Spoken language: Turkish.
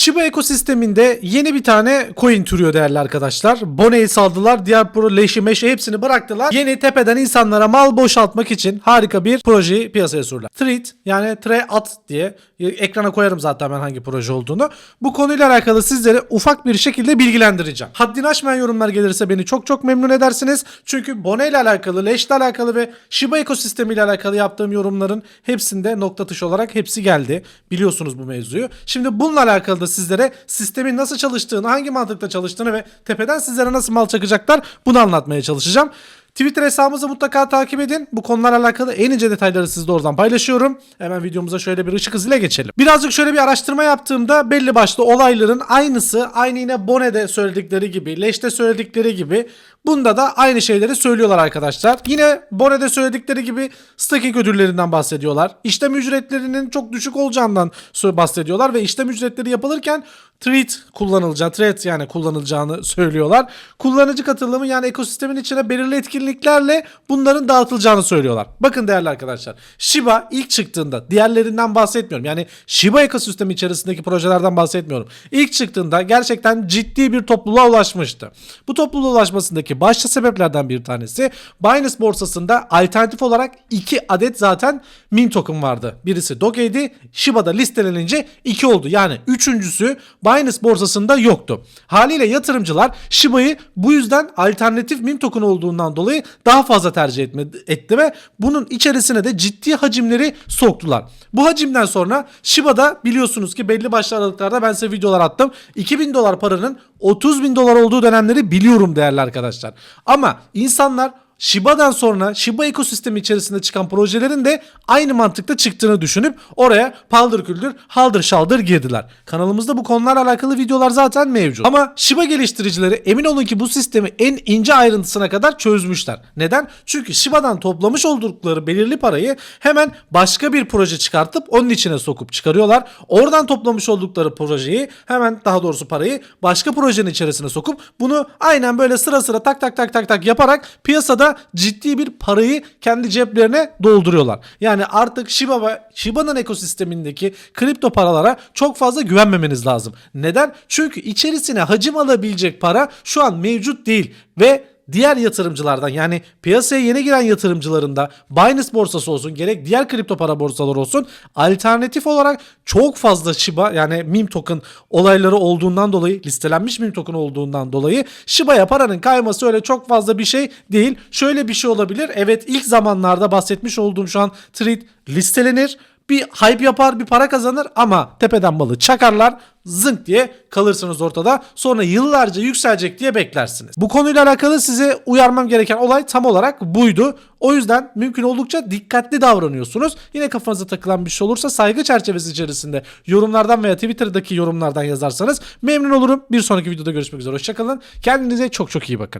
Shiba ekosisteminde yeni bir tane coin türüyor değerli arkadaşlar. Bone'yi saldılar. Diğer pro leşi meşi hepsini bıraktılar. Yeni tepeden insanlara mal boşaltmak için harika bir projeyi piyasaya sürdüler. Thread yani tre at diye ekrana koyarım zaten ben hangi proje olduğunu. Bu konuyla alakalı sizleri ufak bir şekilde bilgilendireceğim. Haddini aşmayan yorumlar gelirse beni çok çok memnun edersiniz. Çünkü Bone ile alakalı, Leş ile alakalı ve Shiba ekosistemi ile alakalı yaptığım yorumların hepsinde nokta atışı olarak hepsi geldi. Biliyorsunuz bu mevzuyu. Şimdi bununla alakalı da sizlere sistemin nasıl çalıştığını, hangi mantıkla çalıştığını ve tepeden sizlere nasıl mal çakacaklar bunu anlatmaya çalışacağım. Twitter hesabımızı mutlaka takip edin. Bu konularla alakalı en ince detayları sizle oradan paylaşıyorum. Hemen videomuza şöyle bir ışık hızıyla geçelim. Birazcık şöyle bir araştırma yaptığımda belli başlı olayların aynısı aynı yine Bone'de söyledikleri gibi, Leş'te söyledikleri gibi bunda da aynı şeyleri söylüyorlar arkadaşlar. Yine Bone'de söyledikleri gibi staking ödüllerinden bahsediyorlar. İşlem ücretlerinin çok düşük olacağından bahsediyorlar ve işlem ücretleri yapılırken Thread kullanılacağı, Thread yani kullanılacağını söylüyorlar. Kullanıcı katılımı yani ekosistemin içine belirli etkinliklerle bunların dağıtılacağını söylüyorlar. Bakın değerli arkadaşlar. Shiba ilk çıktığında diğerlerinden bahsetmiyorum. Yani Shiba ekosistemi içerisindeki projelerden bahsetmiyorum. İlk çıktığında gerçekten ciddi bir topluluğa ulaşmıştı. Bu topluluğa ulaşmasındaki başlı sebeplerden bir tanesi Binance borsasında alternatif olarak iki adet zaten meme token vardı. Birisi Doge'ydi. Shiba'da listelenince iki oldu. Yani üçüncüsü Binance borsasında yoktu. Haliyle yatırımcılar Shiba'yı bu yüzden alternatif meme token olduğundan dolayı daha fazla tercih etme, etti ve bunun içerisine de ciddi hacimleri soktular. Bu hacimden sonra Shiba'da biliyorsunuz ki belli başlı aralıklarda ben size videolar attım. 2000 dolar paranın 30 bin dolar olduğu dönemleri biliyorum değerli arkadaşlar. Ama insanlar Shiba'dan sonra Shiba ekosistemi içerisinde çıkan projelerin de aynı mantıkta çıktığını düşünüp oraya paldır küldür haldır şaldır girdiler. Kanalımızda bu konularla alakalı videolar zaten mevcut. Ama Shiba geliştiricileri emin olun ki bu sistemi en ince ayrıntısına kadar çözmüşler. Neden? Çünkü Shiba'dan toplamış oldukları belirli parayı hemen başka bir proje çıkartıp onun içine sokup çıkarıyorlar. Oradan toplamış oldukları projeyi hemen daha doğrusu parayı başka projenin içerisine sokup bunu aynen böyle sıra sıra tak tak tak tak tak yaparak piyasada ciddi bir parayı kendi ceplerine dolduruyorlar. Yani artık Shiba ve Shiba'nın ekosistemindeki kripto paralara çok fazla güvenmemeniz lazım. Neden? Çünkü içerisine hacim alabilecek para şu an mevcut değil ve diğer yatırımcılardan yani piyasaya yeni giren yatırımcıların da Binance borsası olsun gerek diğer kripto para borsaları olsun alternatif olarak çok fazla Shiba yani meme token olayları olduğundan dolayı listelenmiş meme token olduğundan dolayı Shiba'ya paranın kayması öyle çok fazla bir şey değil. Şöyle bir şey olabilir. Evet ilk zamanlarda bahsetmiş olduğum şu an trade listelenir bir hype yapar bir para kazanır ama tepeden balı çakarlar zınk diye kalırsınız ortada sonra yıllarca yükselecek diye beklersiniz. Bu konuyla alakalı size uyarmam gereken olay tam olarak buydu. O yüzden mümkün oldukça dikkatli davranıyorsunuz. Yine kafanıza takılan bir şey olursa saygı çerçevesi içerisinde yorumlardan veya Twitter'daki yorumlardan yazarsanız memnun olurum. Bir sonraki videoda görüşmek üzere. Hoşçakalın. Kendinize çok çok iyi bakın.